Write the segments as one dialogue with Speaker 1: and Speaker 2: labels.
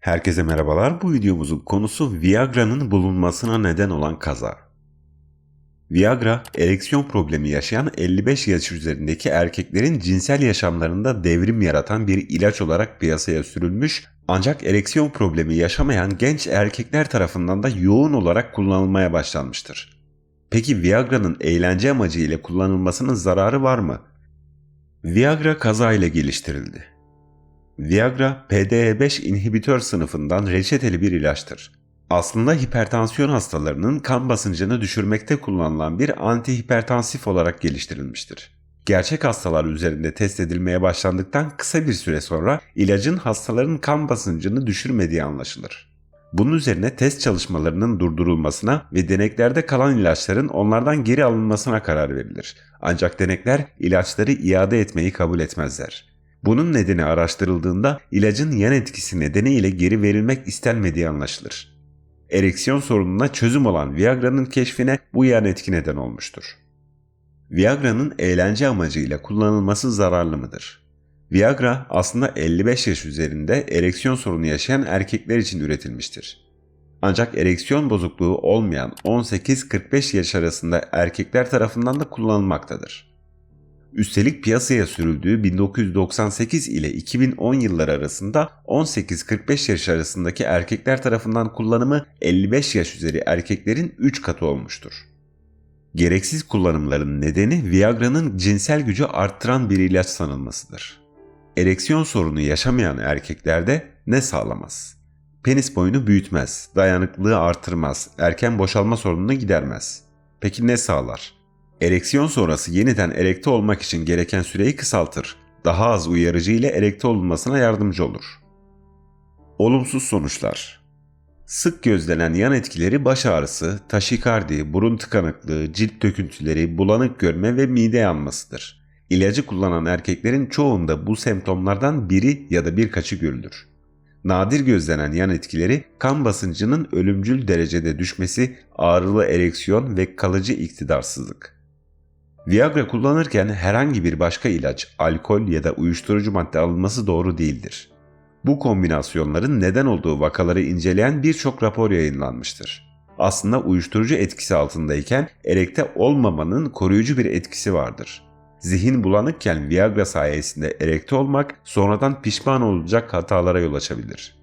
Speaker 1: Herkese merhabalar. Bu videomuzun konusu Viagra'nın bulunmasına neden olan kaza. Viagra, ereksiyon problemi yaşayan 55 yaş üzerindeki erkeklerin cinsel yaşamlarında devrim yaratan bir ilaç olarak piyasaya sürülmüş ancak ereksiyon problemi yaşamayan genç erkekler tarafından da yoğun olarak kullanılmaya başlanmıştır. Peki Viagra'nın eğlence amacı ile kullanılmasının zararı var mı? Viagra kaza ile geliştirildi. Viagra, PDE5 inhibitör sınıfından reçeteli bir ilaçtır. Aslında hipertansiyon hastalarının kan basıncını düşürmekte kullanılan bir antihipertansif olarak geliştirilmiştir. Gerçek hastalar üzerinde test edilmeye başlandıktan kısa bir süre sonra ilacın hastaların kan basıncını düşürmediği anlaşılır. Bunun üzerine test çalışmalarının durdurulmasına ve deneklerde kalan ilaçların onlardan geri alınmasına karar verilir. Ancak denekler ilaçları iade etmeyi kabul etmezler. Bunun nedeni araştırıldığında ilacın yan etkisi nedeniyle geri verilmek istenmediği anlaşılır. Ereksiyon sorununa çözüm olan Viagra'nın keşfine bu yan etki neden olmuştur. Viagra'nın eğlence amacıyla kullanılması zararlı mıdır? Viagra aslında 55 yaş üzerinde ereksiyon sorunu yaşayan erkekler için üretilmiştir. Ancak ereksiyon bozukluğu olmayan 18-45 yaş arasında erkekler tarafından da kullanılmaktadır. Üstelik piyasaya sürüldüğü 1998 ile 2010 yılları arasında 18-45 yaş arasındaki erkekler tarafından kullanımı 55 yaş üzeri erkeklerin 3 katı olmuştur. Gereksiz kullanımların nedeni Viagra'nın cinsel gücü arttıran bir ilaç sanılmasıdır. Ereksiyon sorunu yaşamayan erkeklerde ne sağlamaz? Penis boyunu büyütmez, dayanıklılığı artırmaz, erken boşalma sorununu gidermez. Peki ne sağlar? Ereksiyon sonrası yeniden erekte olmak için gereken süreyi kısaltır. Daha az uyarıcı ile erekte olunmasına yardımcı olur. Olumsuz sonuçlar Sık gözlenen yan etkileri baş ağrısı, taşikardi, burun tıkanıklığı, cilt döküntüleri, bulanık görme ve mide yanmasıdır. İlacı kullanan erkeklerin çoğunda bu semptomlardan biri ya da birkaçı görülür. Nadir gözlenen yan etkileri kan basıncının ölümcül derecede düşmesi, ağrılı ereksiyon ve kalıcı iktidarsızlık. Viagra kullanırken herhangi bir başka ilaç, alkol ya da uyuşturucu madde alınması doğru değildir. Bu kombinasyonların neden olduğu vakaları inceleyen birçok rapor yayınlanmıştır. Aslında uyuşturucu etkisi altındayken erekte olmamanın koruyucu bir etkisi vardır. Zihin bulanıkken Viagra sayesinde erekte olmak sonradan pişman olacak hatalara yol açabilir.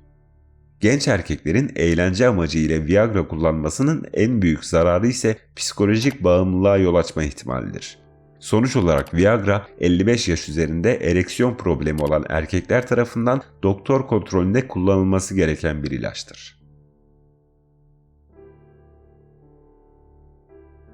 Speaker 1: Genç erkeklerin eğlence amacı ile Viagra kullanmasının en büyük zararı ise psikolojik bağımlılığa yol açma ihtimalidir. Sonuç olarak Viagra 55 yaş üzerinde ereksiyon problemi olan erkekler tarafından doktor kontrolünde kullanılması gereken bir ilaçtır.